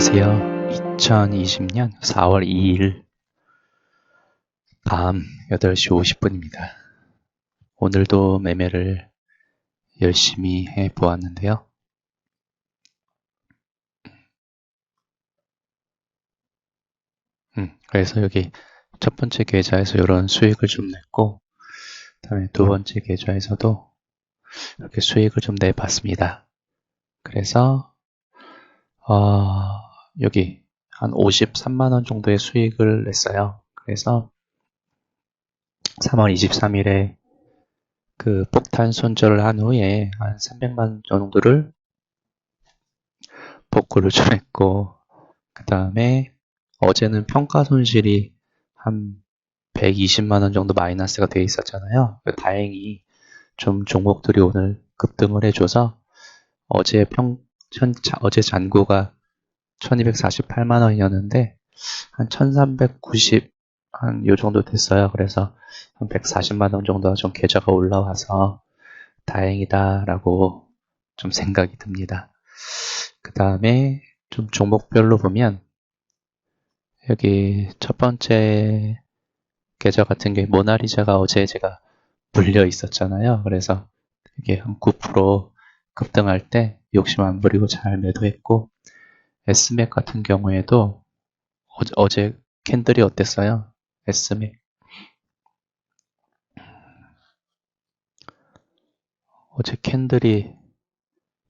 안녕하세요. 2020년 4월 2일 밤 8시 50분입니다. 오늘도 매매를 열심히 해 보았는데요. 음, 그래서 여기 첫 번째 계좌에서 이런 수익을 좀 냈고, 다음에 두 번째 계좌에서도 이렇게 수익을 좀 내봤습니다. 그래서 어, 여기 한 53만원 정도의 수익을 냈어요. 그래서 3월 23일에 그 폭탄 손절을 한 후에 한 300만원 정도를 복구를 좀 했고, 그 다음에 어제는 평가 손실이 한 120만원 정도 마이너스가 되어 있었잖아요. 다행히 좀 종목들이 오늘 급등을 해줘서 어제 평, 천, 어제 잔고가 1248만 원이었는데 한 1390, 한 요 정도 됐어요. 그래서 한 140만 원 정도 좀 계좌가 올라와서 다행이다라고 좀 생각이 듭니다. 그 다음에 좀 종목별로 보면 여기 첫 번째 계좌 같은 게 모나리자가 어제 제가 물려 있었잖아요. 그래서 이게 한 9% 급등할 때 욕심 안 부리고 잘 매도했고 S맥 같은 경우에도 어제, 어제 캔들이 어땠어요? S맥 어제 캔들이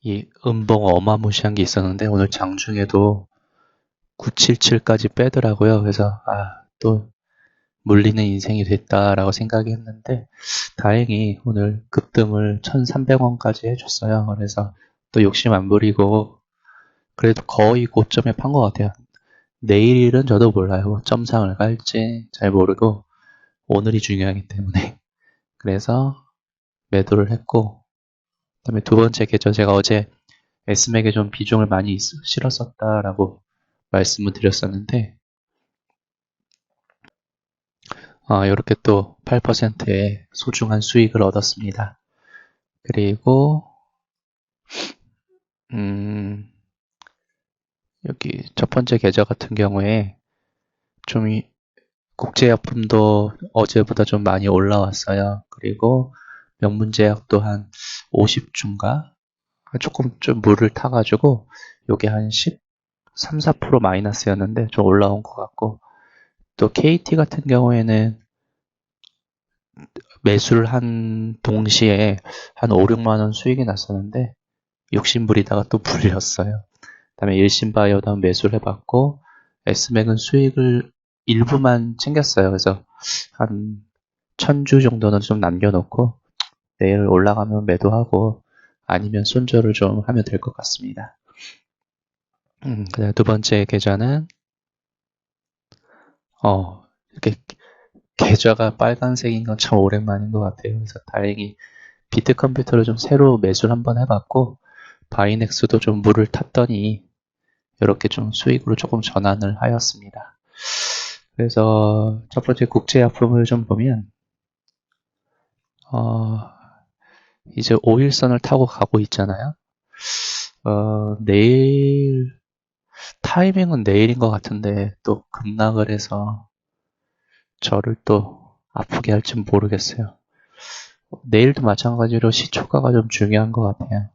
이 음봉 어마무시한 게 있었는데 오늘 장중에도 977까지 빼더라고요. 그래서 아 또 물리는 인생이 됐다라고 생각이 했는데 다행히 오늘 급등을 1300원까지 해줬어요. 그래서 또 욕심 안 부리고 그래도 거의 고점에 판 것 같아요. 내일은 저도 몰라요. 점상을 갈지 잘 모르고 오늘이 중요하기 때문에 그래서 매도를 했고 그다음에 두 번째 계좌 제가 어제 S맥에 좀 비중을 많이 실었었다라고 말씀을 드렸었는데 어, 이렇게 또 8%의 소중한 수익을 얻었습니다. 그리고 음, 여기 첫 번째 계좌 같은 경우에 좀 국제약품도 어제보다 좀 많이 올라왔어요. 그리고 명문제약도 한 50주인가? 조금 좀 물을 타가지고 요게 한 13, 4% 마이너스였는데 좀 올라온 것 같고 또 KT 같은 경우에는 매수를 한 동시에 한 5, 6만 원 수익이 났었는데 욕심 부리다가 또 불렸어요. 그다음에 일신 바이오도 매수를 해봤고 S맥은 수익을 일부만 챙겼어요. 그래서 한 천주 정도는 좀 남겨놓고 내일 올라가면 매도하고 아니면 손절을 좀 하면 될 것 같습니다. 음, 그다음 두 번째 계좌는 어, 이렇게 계좌가 빨간색인 건 참 오랜만인 것 같아요. 그래서 다행히 비트 컴퓨터를 좀 새로 매수를 한번 해봤고, 바이넥스도 좀 물을 탔더니, 이렇게 좀 수익으로 조금 전환을 하였습니다. 그래서 첫 번째 국제약품을 좀 보면, 어, 이제 5일선을 타고 가고 있잖아요. 어, 내일 타이밍은 내일인 것 같은데 또 급락을 해서 저를 또 아프게 할지 모르겠어요. 내일도 마찬가지로 시초가가 좀 중요한 것 같아요.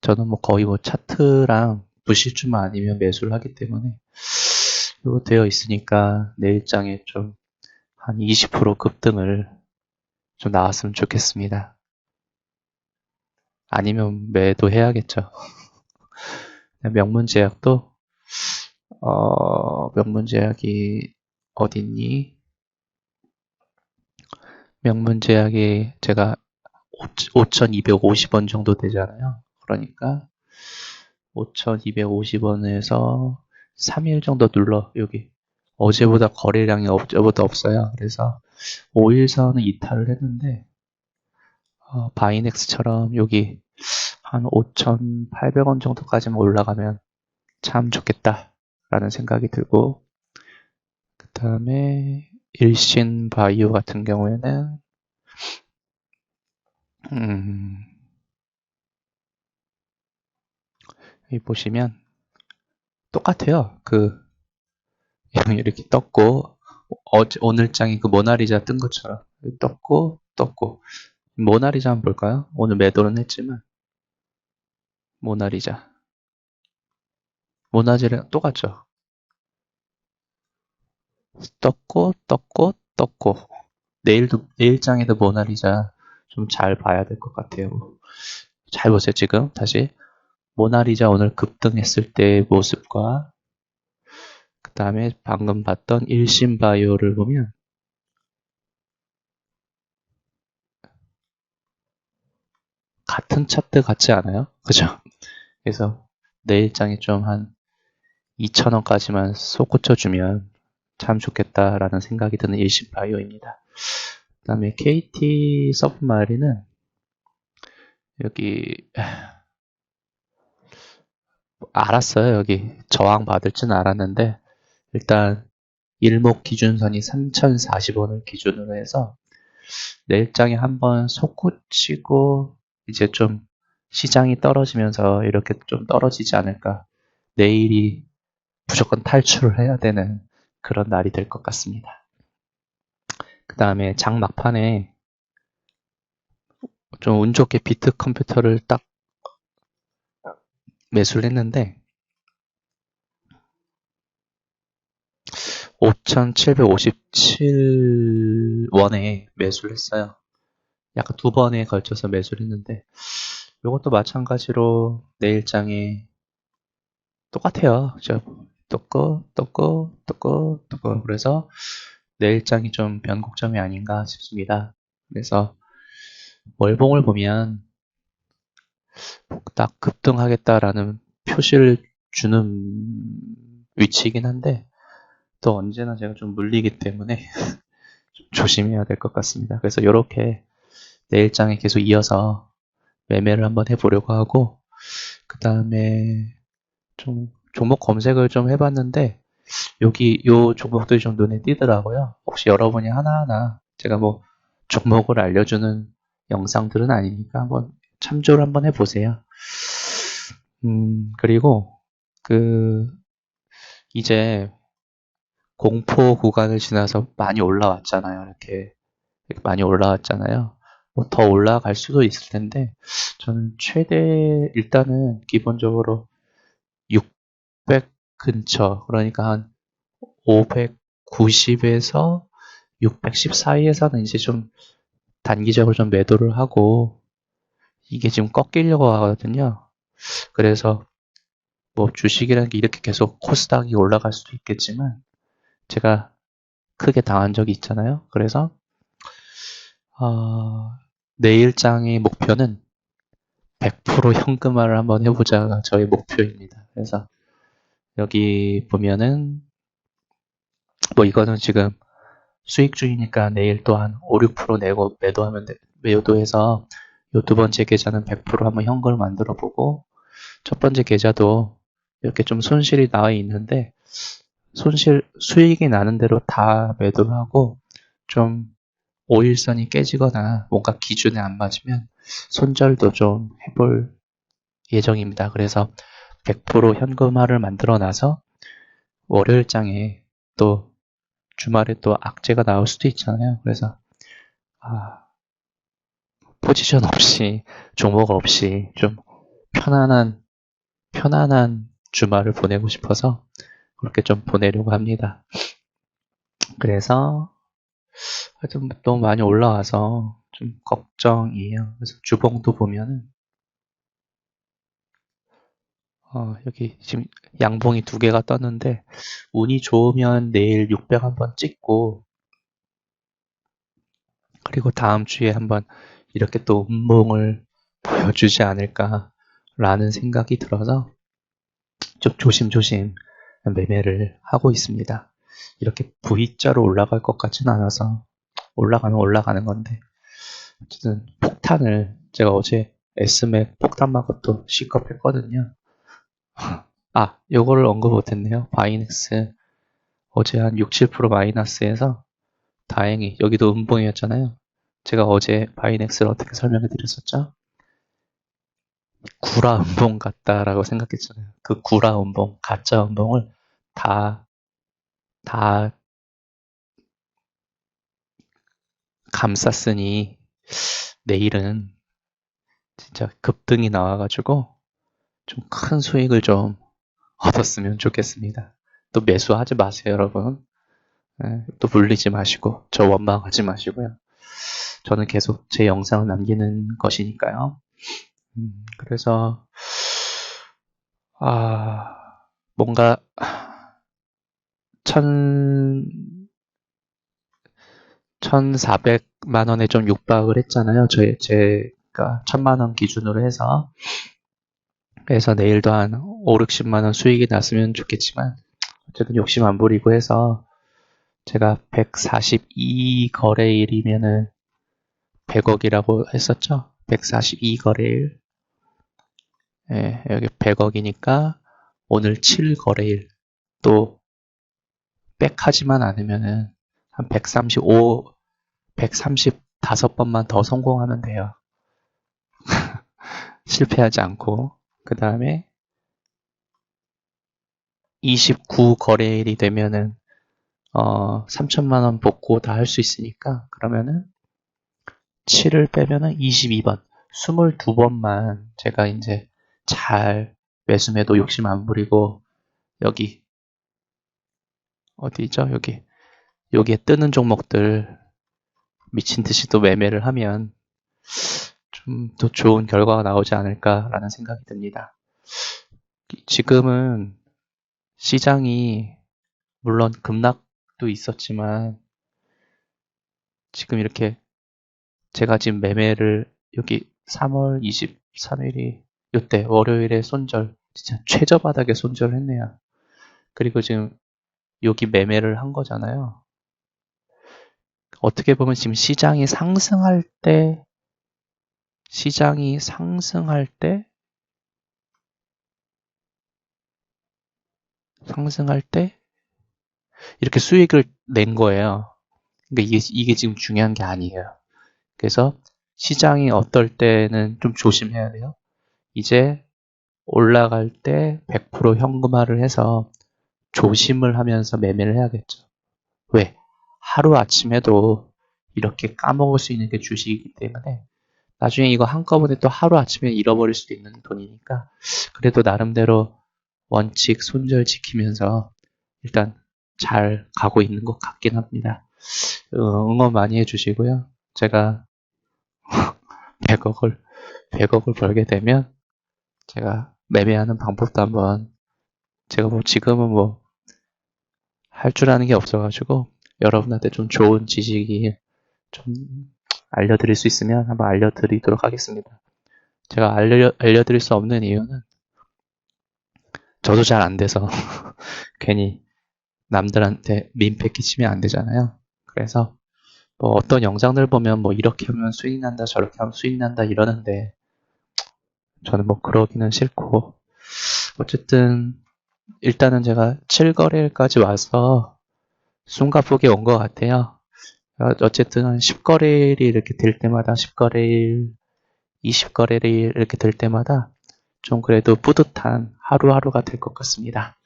저는 뭐 거의 뭐 차트랑 부실주만 아니면 매수를 하기 때문에 이거 되어 있으니까 내일장에 좀 한 20% 급등을 좀 나왔으면 좋겠습니다. 아니면 매도해야겠죠. 명문제약도 어, 명문제약이 어딨니? 명문제약이 제가 5,250원 정도 되잖아요. 그러니까 5,250원에서 3일 정도 눌러 여기 어제보다 거래량이 어제보다 없어요. 그래서 5일선은 이탈을 했는데 어, 바이넥스처럼 여기 한 5,800원 정도까지만 올라가면 참 좋겠다 라는 생각이 들고 그 다음에 일신 바이오 같은 경우에는 음, 여기 보시면 똑같아요. 그 이렇게 떴고 어제 오늘 장이 그 모나리자 뜬 것처럼 떴고 떴고 모나리자 한번 볼까요? 오늘 매도는 했지만 모나리자 모나리자랑 똑같죠? 떴고 떴고 떴고 내일도 내일장에도 모나리자 좀 잘 봐야 될 것 같아요. 잘 보세요 지금 다시 모나리자 오늘 급등했을 때의 모습과 그 다음에 방금 봤던 일신바이오를 보면 같은 차트 같지 않아요? 그죠? 그래서 내 일장에 좀한 2,000원까지만 솟구쳐주면 참 좋겠다라는 생각이 드는 일신바이오입니다. 그 다음에 KT 서브마리는 여기 알았어요. 여기 저항 받을 줄 알았는데 일단 일목 기준선이 3040원을 기준으로 해서 내일장에 한번 솟구치고 이제 좀 시장이 떨어지면서 이렇게 좀 떨어지지 않을까. 내일이 무조건 탈출을 해야 되는 그런 날이 될 것 같습니다. 그 다음에 장 막판에 좀 운 좋게 비트 컴퓨터를 딱 매수를 했는데 5,757원에 매수를 했어요. 약간 두 번에 걸쳐서 매수를 했는데 이것도 마찬가지로 내일장에 똑같아요. 저 똑고 똑고 똑고 똑고 그래서 내일장이 좀 변곡점이 아닌가 싶습니다. 그래서 월봉을 보면 딱 급등하겠다라는 표시를 주는 위치이긴 한데 또 언제나 제가 좀 물리기 때문에 좀 조심해야 될 것 같습니다. 그래서 이렇게 내일장에 계속 이어서 매매를 한번 해보려고 하고 그 다음에 좀 종목 검색을 좀 해봤는데 여기 요 종목들이 좀 눈에 띄더라고요. 혹시 여러분이 하나하나 제가 뭐 종목을 알려주는 영상들은 아니니까 한번 참조를 한번 해보세요. 음, 그리고 그 이제 공포 구간을 지나서 많이 올라왔잖아요. 이렇게, 이렇게 많이 올라왔잖아요. 뭐 더 올라갈 수도 있을 텐데 저는 최대 일단은 기본적으로 600 근처 그러니까 한 590에서 610 사이에서는 이제 좀 단기적으로 좀 매도를 하고 이게 지금 꺾이려고 하거든요. 그래서 뭐 주식이라는 게 이렇게 계속 코스닥이 올라갈 수도 있겠지만 제가 크게 당한 적이 있잖아요. 그래서 어, 내일장의 목표는 100% 현금화를 한번 해보자가 저의 목표입니다. 그래서 여기 보면은 뭐 이거는 지금 수익주의니까 내일 또한 5, 6% 내고 매도하면 돼, 매도해서 이 두 번째 계좌는 100% 한번 현금을 만들어 보고 첫 번째 계좌도 이렇게 좀 손실이 나와 있는데 손실 수익이 나는 대로 다 매도를 하고 좀 5일선이 깨지거나 뭔가 기준에 안 맞으면 손절도 좀 해볼 예정입니다. 그래서 100% 현금화를 만들어 놔서 월요일장에 또 주말에 또 악재가 나올 수도 있잖아요. 그래서 아, 포지션 없이 종목 없이 좀 편안한 편안한 주말을 보내고 싶어서 그렇게 좀 보내려고 합니다. 그래서 하여튼 너무 많이 올라와서 좀 걱정이에요. 그래서 주봉도 보면은 어, 여기 지금 양봉이 두 개가 떴는데 운이 좋으면 내일 600 한번 찍고 그리고 다음 주에 한번 이렇게 또 운봉을 보여주지 않을까라는 생각이 들어서 좀 조심조심 매매를 하고 있습니다. 이렇게 V자로 올라갈 것 같지는 않아서 올라가면 올라가는 건데 어쨌든 폭탄을 제가 어제 S맥 폭탄 막것도 실컷 했거든요. 아, 요거를 언급 못했네요. 바이넥스 어제 한 6, 7% 마이너스에서 다행히 여기도 음봉이었잖아요. 제가 어제 바이넥스를 어떻게 설명해 드렸었죠? 구라 음봉 같다라고 생각했잖아요. 그 구라 음봉, 가짜 음봉을 다, 다 감쌌으니 내일은 진짜 급등이 나와가지고 좀 큰 수익을 좀 얻었으면 좋겠습니다. 또 매수하지 마세요, 여러분. 네, 또 물리지 마시고, 저 원망하지 마시고요. 저는 계속 제 영상을 남기는 것이니까요. 음, 그래서, 아, 뭔가, 천, 1,400만 원에 좀 육박을 했잖아요. 저, 제가 천만 원 기준으로 해서. 그래서 내일도 한 5, 60만 원 수익이 났으면 좋겠지만, 어쨌든 욕심 안 부리고 해서, 제가 142 거래일이면은 100억이라고 했었죠. 142 거래일. 예, 여기 100억이니까 오늘 7 거래일 또 빽하지만 않으면은 한 135, 135번만 더 성공하면 돼요. 실패하지 않고. 그 다음에 29 거래일이 되면은 어, 3천만 원 복구 다 할 수 있으니까 그러면은 7을 빼면은 22번, 22번만 제가 이제 잘 매수매도 욕심 안 부리고 여기 어디죠? 여기 여기에 뜨는 종목들 미친 듯이 또 매매를 하면 좀 더 좋은 결과가 나오지 않을까라는 생각이 듭니다. 지금은 시장이 물론 급락도 있었지만 지금 이렇게 제가 지금 매매를 여기 3월 23일이 이때 월요일에 손절 진짜 최저 바닥에 손절했네요. 그리고 지금 여기 매매를 한 거잖아요. 어떻게 보면 지금 시장이 상승할 때 시장이 상승할 때 상승할 때 이렇게 수익을 낸 거예요. 그러니까 이게, 이게 지금 중요한 게 아니에요. 그래서 시장이 어떨 때는 좀 조심해야 돼요. 이제 올라갈 때 100% 현금화를 해서 조심을 하면서 매매를 해야겠죠. 왜? 하루아침에도 이렇게 까먹을 수 있는 게 주식이기 때문에 나중에 이거 한꺼번에 또 하루아침에 잃어버릴 수도 있는 돈이니까 그래도 나름대로 원칙 손절 지키면서 일단 잘 가고 있는 것 같긴 합니다. 어, 응원 많이 해주시고요. 제가 100억을 100억을 벌게 되면 제가 매매하는 방법도 한번 제가 뭐 지금은 뭐 할 줄 아는 게 없어가지고 여러분한테 좀 좋은 지식이 좀 알려드릴 수 있으면 한번 알려드리도록 하겠습니다. 제가 알려, 알려드릴 수 없는 이유는 저도 잘 안 돼서 괜히 남들한테 민폐 끼치면 안 되잖아요. 그래서 뭐 어떤 영상들 보면 뭐 이렇게 하면 수익 난다 저렇게 하면 수익 난다 이러는데 저는 뭐 그러기는 싫고 어쨌든 일단은 제가 7거래일까지 와서 숨가쁘게 온 것 같아요. 어쨌든 10거래일이 이렇게 될 때마다 10거래일, 20거래일 이렇게 될 때마다 좀 그래도 뿌듯한 하루하루가 될 것 같습니다.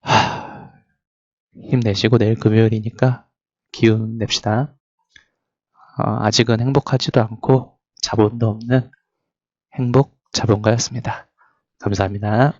하, 힘내시고 내일 금요일이니까 기운 냅시다. 어, 아직은 행복하지도 않고 자본도 없는 행복 자본가였습니다. 감사합니다.